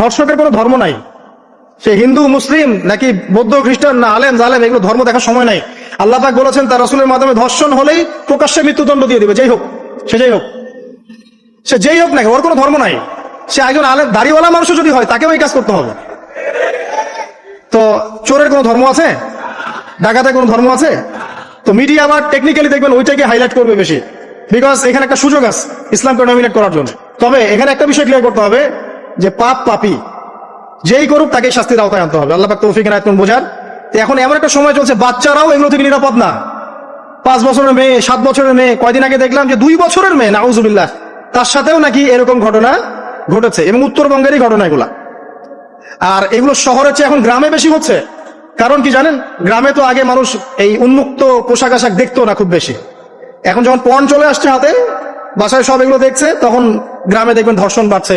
ধর্ষকের কোনো ধর্ম নাই। সে হিন্দু, মুসলিম, নাকি বৌদ্ধ, খ্রিস্টান, না আলেম, জালেম, এগুলো ধর্ম দেখার সময় নাই। আল্লাহ পাক বলেছেন, তার রসুলের মাধ্যমে ধর্ষণ হলেই প্রকাশ্যে মৃত্যুদণ্ড দিয়ে দিবে, যেই হোক, সে যেই হোক। সে যেই হোক নাকি ওর কোনো ধর্ম নাই। সে একজন আলেম, দাড়িওয়ালা মানুষও যদি হয়, তাকেও এই কাজ করতে হবে। তো চোরের কোনো ধর্ম আছে? ডাকাতের কোনো ধর্ম আছে? তো মিডিয়া আবার টেকনিক্যালি দেখবেন ওইটাকে হাইলাইট করবে বেশি। বিকজ এখানে একটা সুযোগ আছে, ইসলামকে নমিনেট করার জন্য। তবে এখানে একটা বিষয় ক্লিয়ার করতে হবে যে পাপ পাপি, যেই করুক তাকে শাস্তির আওতায় আনতে হবে। আল্লাহ তৌফিক এনায়েত বোঝার। এখন এমন একটা সময় চলছে, বাচ্চারাও এগুলো থেকে নিরাপদ না। পাঁচ বছরের মেয়ে, সাত বছরের মেয়ে, কয়দিন আগে দেখলাম যে দুই বছরের মেয়ে, নাউজুবিল্লাহ, তার সাথেও নাকি এরকম ঘটনা ঘটেছে এবং উত্তরবঙ্গেরই ঘটনা এগুলা। আর এগুলো শহরের চেয়ে এখন গ্রামে বেশি হচ্ছে। কারণ কি জানেন? গ্রামে তো আগে মানুষ এই উন্মুক্ত পোশাক আশাক দেখতো না খুব বেশি। এখন যখন পণ চলে আসছে হাতে, বাসায় সব এগুলো দেখছে, তখন গ্রামে দেখবেন ধর্ষণ বাড়ছে।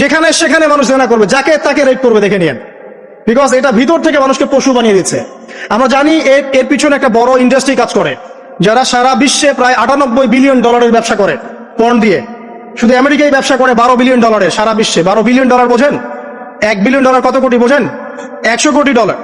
যেখানে সেখানে মানুষ জেনা করবে, যাকে তাকে রেপ করবে, দেখে নিয়েন। বিকজ এটা ভিতর থেকে মানুষকে পশু বানিয়ে দিচ্ছে। আমরা জানি এর এর পিছনে একটা বড় ইন্ডাস্ট্রি কাজ করে, যারা সারা বিশ্বে প্রায় আটানব্বই বিলিয়ন ডলারের ব্যবসা করে, পণ দিয়ে। শুধু আমেরিকায় ব্যবসা করে বারো বিলিয়ন ডলারের সারা বিশ্বে। বারো বিলিয়ন ডলার বোঝেন? এক বিলিয়ন ডলার কত কোটি বোঝেন? একশো কোটি ডলার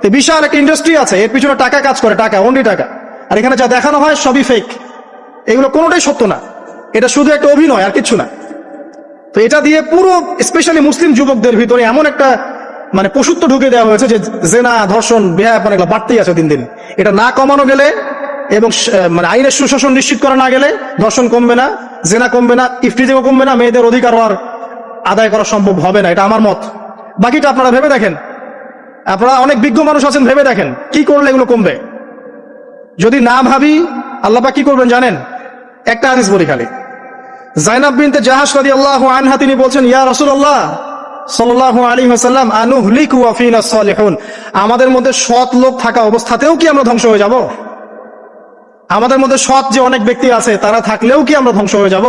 তো বিশাল একটা ইন্ডাস্ট্রি আছে, এর পিছনে টাকা কাজ করে, টাকা অনলি টাকা। আর এখানে যা দেখানো হয় সবই ফেক এগুলো কোনোটাই সত্য না। এটা শুধু একটা অভিনয়, আর কিছু না। তো এটা দিয়ে পুরো স্পেশালি মুসলিম যুবকদের ভিতরে এমন একটা মানে পশুত্ব ঢুকে দেওয়া হয়েছে যে জেনা, ধর্ষণ বেহা মানে বাড়তেই আছে দিন দিন। এটা না কমানো গেলে এবং মানে আইনের সুশাসন নিশ্চিত করা না গেলে ধর্ষণ কমবে না, জেনা কমবে না ইফটিজিংও কমবে না, মেয়েদের অধিকার আর আদায় করা সম্ভব হবে না, এটা আমার মত। বাকিটা আপনারা ভেবে দেখেন। আপনারা অনেক বিজ্ঞ মানুষ আছেন, ভেবে দেখেন, কি করলে এগুলো কমবে? যদি না ভাবি আল্লাপা কি করবেন জানেন? একটা হাদিস বলি খালি। জাইনাব বিনতে জাহাজ রাদিয়াল্লাহু আনহা, তিনি বলছেন, ইয়া আনুহলিকু ওয়া ফিনা সালিহুন, আমাদের মধ্যে সৎ লোক থাকা অবস্থাতেও কি আমরা ধ্বংস হয়ে যাব? আমাদের মধ্যে সৎ যে অনেক ব্যক্তি আছে, তারা থাকলেও কি আমরা ধ্বংস হয়ে যাব?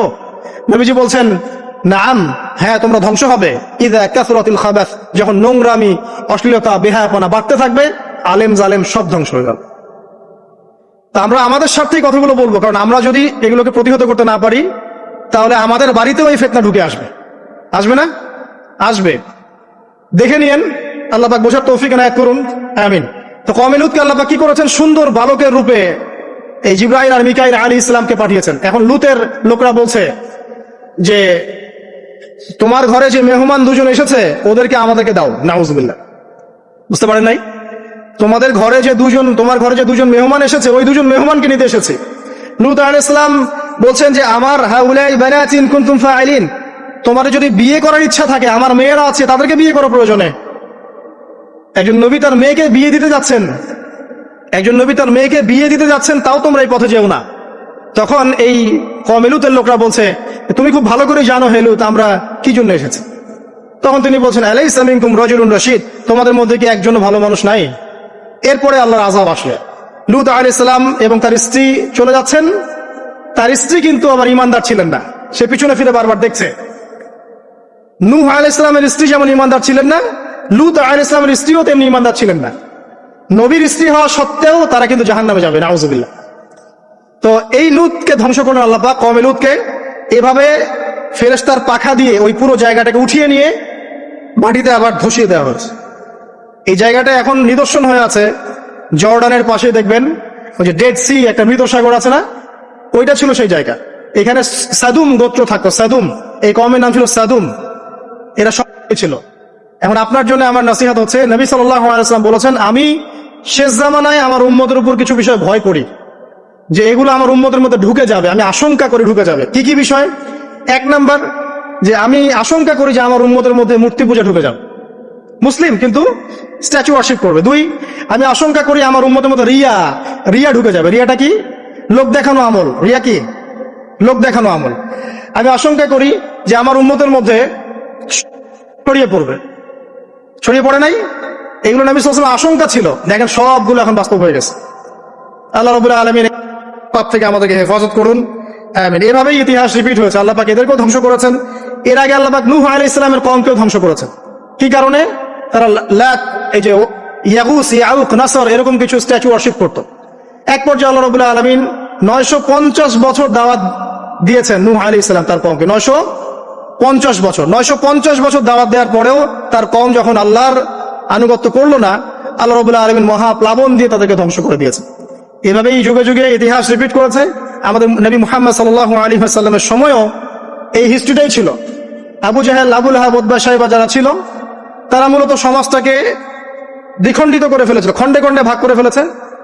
নবীজি বলছেন, নাম হ্যাঁ তোমরা ধ্বংস হবে। ইদা কাসরাতিল খাবাস, যখন নোংরামি, অশ্লীলতা, বেহায়াপনা বাড়তে থাকবে, আলেম জালেম সব ধ্বংস হয়ে যাবে। তা আমরা আমাদের স্বার্থেই কথাগুলো বলব, কারণ আমরা যদি এগুলোকে প্রতিহত করতে না পারি তাহলে আমাদের বাড়িতেও এই ফেতনা ঢুকে আসবে। আসবে না? আসবে। দেখে নিয়েন আল্লাপাক বোঝার তৌফিক এনায়ত করুন। আমিন। তো কমিলুদকে আল্লাপাক কি করেছেন? সুন্দর বালকের রূপে এই জিব্রাহিম আর মিকাইল আলী ইসলামকে পাঠিয়েছেন। এখন লুতের লোকরা বলছে যে, তোমার ঘরে যে মেহমান দুজন এসেছে, ওদেরকে আমাদেরকে দাও। নাউজুবিল্লাহ। বুঝতে পারেন নাই? তোমাদের ঘরে যে দুজন, তোমার ঘরে যে দুজন মেহমান এসেছে, ওই দুজন মেহমানকে নিতে এসেছে। লুত আল ইসলাম বলছেন যে আমার হাউলাই বানাতিন কুনতুম ফাইলিন। তোমার যদি বিয়ে করার ইচ্ছা থাকে, আমার মেয়েরা আছে, তাদেরকে বিয়ে করা প্রয়োজনে। একজন নবী তার মেয়েকে বিয়ে দিতে যাচ্ছেন। একজন নবী তার মেয়েকে বিয়ে দিতে যাচ্ছেন, তাও তোমরা এই পথে যেও না। তখন এই কমেলুতের লোকরা বলছে, তুমি খুব ভালো করে জানো হেলুত আমরা কি জন্য এসেছি? তখন তিনি বলছেন আলাই ইসলামিকুম রজুলুন রশিদ, তোমাদের মধ্যে কি একজন ভালো মানুষ নাই? এরপরে আল্লাহর আজাব আসলে লুত আল ইসলাম এবং তার স্ত্রী চলে যাচ্ছেন। তার স্ত্রী কিন্তু আবার ইমানদার ছিলেন না। সে পিছনে ফিরে বারবার দেখছে। নূহ আল ইসলামের স্ত্রী যেমন ইমানদার ছিলেন না, লুত আল ইসলামের স্ত্রীও তেমনি ইমানদার ছিলেন না। নবীর স্ত্রী হওয়া সত্ত্বেও তারা কিন্তু জাহান নামে যাবে, নাউজুবিল্লাহ। তো এই লুতকে ধ্বংস করলেন আল্লাহ কমে লুতকে। এভাবে ফেরেস্তার পাখা দিয়ে ওই পুরো জায়গাটাকে উঠিয়ে নিয়ে মাটিতে আবার ধসিয়ে দেওয়া হয়েছে। এই জায়গাটা এখন নিদর্শন হয়ে আছে। জর্ডানের পাশে দেখবেন, ওই যে ডেড সি, একটা মৃত সাগর আছে না? ওইটা ছিল সেই জায়গা। এখানে সাদুম গোত্র থাকতো, সাদুম। এই কমের নাম ছিল সাদুম। এরা সব ছিল। এখন আপনার জন্য আমার নসিহাত হচ্ছে, নবী সাল্লাম বলেছেন, আমি শেষ জামানায় আমার উম্মতের উপর কিছু বিষয় ভয় করি। যে এগুলো আমার উম্মতের মধ্যে ঢুকে যাবে, আমি আশঙ্কা করি ঢুকে যাবে। কি কি বিষয়? এক নাম্বার, যে আমি আশঙ্কা করি যে আমার উম্মতের মধ্যে মূর্তি পূজা ঢুকে যাবে। মুসলিম, কিন্তু স্ট্যাচু ওয়ার্শিপ করবে। দুই, আমি আশঙ্কা করি আমার উম্মতের মধ্যে রিয়া রিয়া ঢুকে যাবে। রিয়াটা কি? লোক দেখানো আমল। রিয়া কি? লোক দেখানো আমল। আমি আশঙ্কা করি যে আমার উম্মতের মধ্যে ছড়িয়ে পড়বে। ছড়িয়ে পড়ে নাই? এগুলো নবী সাল্লাল্লাহু আশঙ্কা ছিল। দেখেন সবগুলো এখন বাস্তব হয়ে গেছে। আল্লাহ রবুল্লাহ আলমীর পাপ থেকে আমাদেরকে হেফাজত করুন। এভাবেই ইতিহাস রিপিট হয়েছে। আল্লাহ পাক এদেরকেও ধ্বংস করেছেন। এর আগে আল্লাহ পাক নূহ আলাইহিস ইসলামের কমকেও ধ্বংস করেছেন। কি কারণে? তারা লাত এই যে ইয়াগুস, ইয়াউক, নাসর এরকম কিছু স্ট্যাচু ওয়ার্শিপ করতো। এক পর্যায়ে আল্লাহ রবুল্লাহ আলমিন নয়শো পঞ্চাশ বছর দাওয়াত দিয়েছেন নূহ আলী ইসলাম তার কমকে নয়শো পঞ্চাশ বছর। নয়শো পঞ্চাশ বছর দাওয়াত দেওয়ার পরেও তার কম যখন আল্লাহর আনুগত্য করল না, আল্লাহ রবুল্লাহ আলমিন মহাপ্লাবন দিয়ে তাদেরকে ধ্বংস করে দিয়েছে এভাবেই যুগে যুগে ইতিহাস রিপিট করেছে। আমাদের নবী মুহাম্মদ সাল আলী সাল্লামের সময়ও এই হিস্ট্রিটাই ছিল। আবু জাহেল আবুল হাবুদ্া সাহেবা যারা ছিল, তারা মূলত সমাজটাকে দ্বিখণ্ডিত করে ফেলেছিল, খণ্ডে খণ্ডে ভাগ করে ফেলেছে।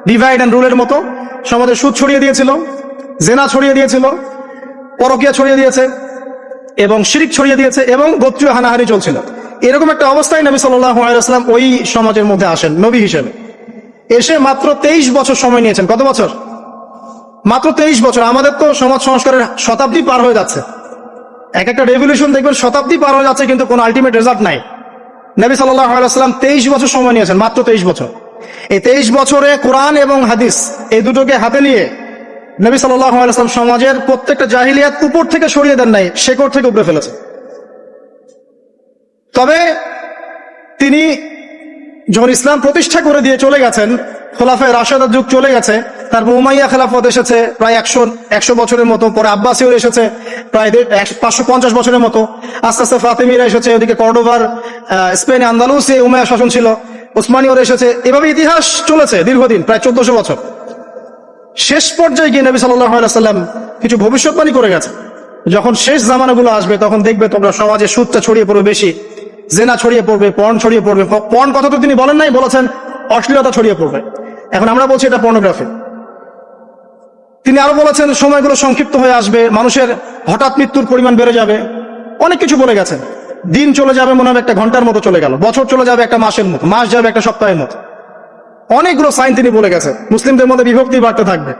ডিভাইড অ্যান্ড রুলের মতো। সমাজে সুদ ছড়িয়ে দিয়েছিল, জেনা ছড়িয়ে দিয়েছিল, পরকিয়া ছড়িয়ে দিয়েছে, এবং শিরিক ছড়িয়ে দিয়েছে, এবং গোত্রীয় হানাহানি চলছিল। এরকম একটা অবস্থায় নবী সাল্লাম ওই সমাজের মধ্যে আসেন, নবী হিসেবে। এসে মাত্র তেইশ বছর সময় নিয়েছেন। কত বছর? মাত্র তেইশ বছর। আমাদের তো সমাজ সংস্কারের শতাব্দী পার হয়ে যাচ্ছে। এক একটা রেভলিউশন দেখবেন, শতাব্দী পার হয়ে যাচ্ছে, কিন্তু কোনো আলটিমেট রেজাল্ট নাই। নবী সাল্লাম তেইশ বছর সময় নিয়েছেন, মাত্র তেইশ বছর। এই তেইশ বছরে কোরআন এবং হাদিস, এই দুটোকে হাতে নিয়ে নবী সাল্লাম সমাজের প্রত্যেকটা জাহিলিয়াত উপর থেকে সরিয়ে দেন নাই, শেকড় থেকে উপরে ফেলেছে। তবে তিনি যখন ইসলাম প্রতিষ্ঠা করে দিয়ে চলে গেছেন, খোলাফায় রাশেদার যুগ চলে গেছে, তারপর উমাইয়া খেলাফত এসেছে প্রায় একশো একশো বছরের মতো, পরে আব্বাসীয় এসেছে প্রায় পাঁচশো পঞ্চাশ বছরের মতো। আস্তে আস্তে ফাতেমিরা এসেছে ওদিকে কর্ডোভার স্পেনে আন্দালুসে উমাইয়া শাসন ছিল। ওসমানীয়র এসেছে। এভাবে ইতিহাস চলেছে দীর্ঘদিন, প্রায় চোদ্দশো বছর। শেষ পর্যায়ে গিয়ে নবী সাল্লাম কিছু ভবিষ্যৎবাণী করে গেছে যখন শেষ জামানাগুলো আসবে, তখন দেখবে তোমরা সমাজে সুদটা ছড়িয়ে পড়বে বেশি, জেনা ছড়িয়ে পড়বে পর্ন ছড়িয়ে পড়বে। পর্ন কথা তো তিনি বলেন নাই, বলেছেন অশ্লীলতা ছড়িয়ে পড়বে। এখন আমরা বলছি এটা পর্নোগ্রাফি। তিনি আরও বলেছেন, সময়গুলো সংক্ষিপ্ত হয়ে আসবে, মানুষের হঠাৎ মৃত্যুর পরিমাণ বেড়ে যাবে। অনেক কিছু বলে গেছেন। দিন চলে যাবে মনে হবে একটা ঘণ্টার মতো চলে গেল, বছর চলে যাবে একটা মাসের মতো, মাস যাবে একটা সপ্তাহের মতো। অনেকগুলো সাইন তিনি বলে গেছে মুসলিমদের মধ্যে বিভক্তি বাড়তে থাকবে।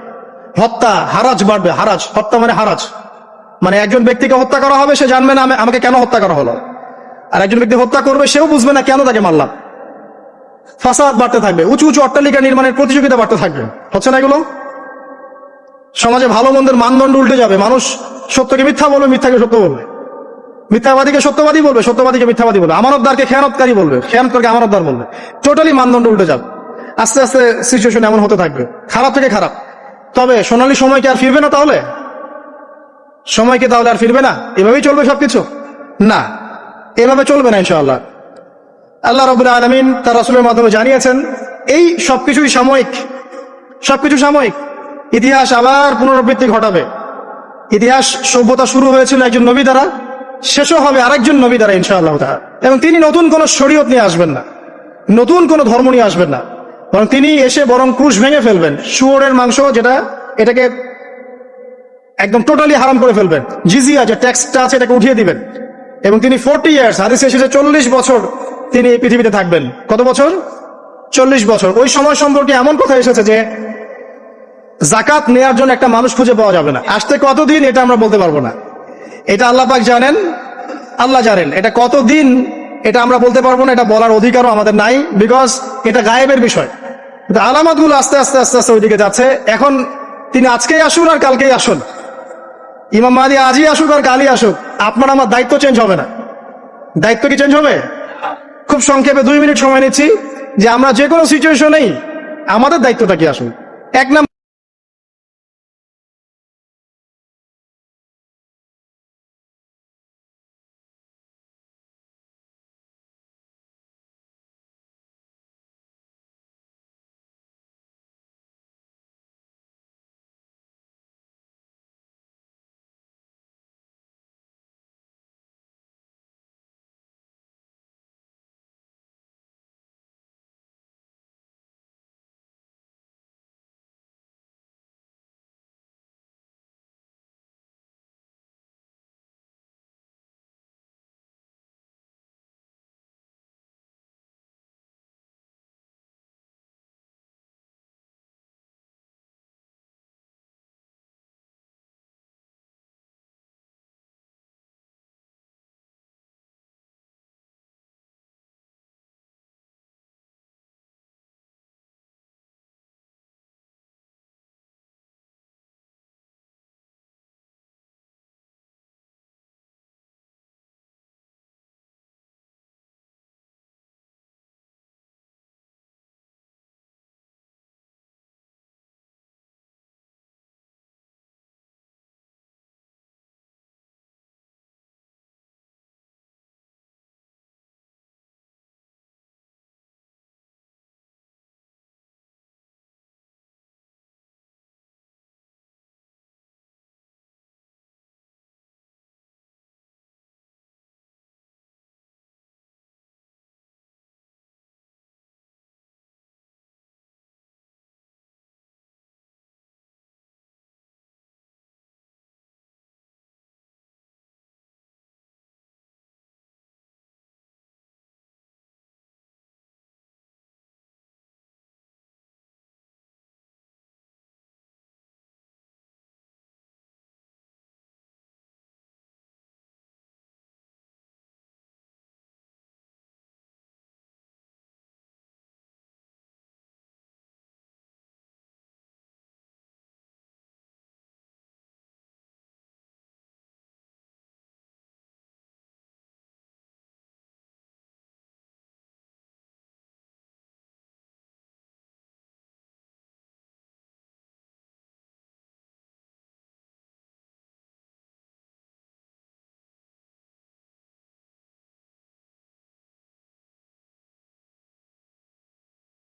হত্যা, হারাজ বাড়বে, হারাজ, হত্যা মানে হারাজ। মানে একজন ব্যক্তিকে হত্যা করা হবে, সে জানবে না আমি- আমাকে কেন হত্যা করা হলো। আর একজন ব্যক্তি হত্যা করবে, সেও বুঝবে না কেন তাকে মারলাম। ফাসাদ বাড়তে থাকবে, উঁচু উঁচু অট্টালিকা নির্মাণের প্রতিযোগিতা বাড়তে থাকবে। হচ্ছে না এগুলো? সমাজে ভালো মন্দের মানদণ্ড উল্টে যাবে, মানুষ সত্যকে মিথ্যা বলবে, মিথ্যাকে সত্য বলবে। মিথ্যাবাদীকে সত্যবাদী বলবে, সত্যবাদীকে মিথ্যাবাদী বলবে। আমানতদারকে খেয়ানতকারী বলবে, খেয়ানতকারকে আমানতদার বলবে। টোটালি মানদণ্ড উল্টে যাবে। আস্তে আস্তে সিচুয়েশন এমন হতে থাকবে। খারাপ থেকে খারাপ। তবে সোনালি সময় কি আর ফিরবে না তাহলে? সময় কি তাহলে আর ফিরবে না? এভাবেই চলবে সবকিছু? না। এভাবে চলবে না, ইনশাআল্লাহ। আল্লাহ রবুল্লা আলমিন তার রাসুলের মাধ্যমে জানিয়েছেন, এই সবকিছুই সাময়িক। সবকিছু সাময়িক। ইতিহাস আবার পুনরাবৃত্তি ঘটাবে। ইতিহাস সভ্যতা শুরু হয়েছিল একজন নবী দ্বারা। শেষও হবে আরেকজন নবী দ্বারা, ইনশাআল্লাহ। এবং তিনি নতুন কোন শরীয়ত নিয়ে আসবেন না। নতুন কোন ধর্ম নিয়ে আসবেন না। বরং তিনি এসে বরং ক্রুশ ভেঙে ফেলবেন। শুয়োরের মাংস যেটা, এটাকে একদম টোটালি হারাম করে ফেলবেন। জিজিয়া যে ট্যাক্সটা আছে, এটাকে উঠিয়ে দিবেন। এবং তিনি ফোরটি ইয়ার্স হাদিসে এসেছে চল্লিশ বছর তিনি এই পৃথিবীতে থাকবেন। কত বছর? চল্লিশ বছর। ওই সময় সম্পর্কে এমন কথা এসেছে যে, জাকাত নেয়ার জন্য একটা মানুষ খুঁজে পাওয়া যাবে না। আসতে কতদিন, এটা আমরা বলতে পারব না। এটা আল্লাহ পাক জানেন? আল্লাহ জানেন। এটা কতদিন এটা আমরা বলতে পারব না, এটা বলার অধিকারও আমাদের নাই বিকজ এটা গায়েবের বিষয়। কিন্তু আলামতগুলো আস্তে আস্তে আস্তে আস্তে ওইদিকে যাচ্ছে। এখন তিনি আজকেই আসুন আর কালকেই আসুন। ইমাম মাহাদি আজই আসুক আর কালই আসুক। আপনার আমার দায়িত্ব চেঞ্জ হবে না। দায়িত্ব কি চেঞ্জ হবে? খুব সংক্ষেপে দুই মিনিট সময় নিচ্ছি যে আমরা যে কোনো সিচুয়েশনেই আমাদের দায়িত্বটা কি আসুন এক নাম্বার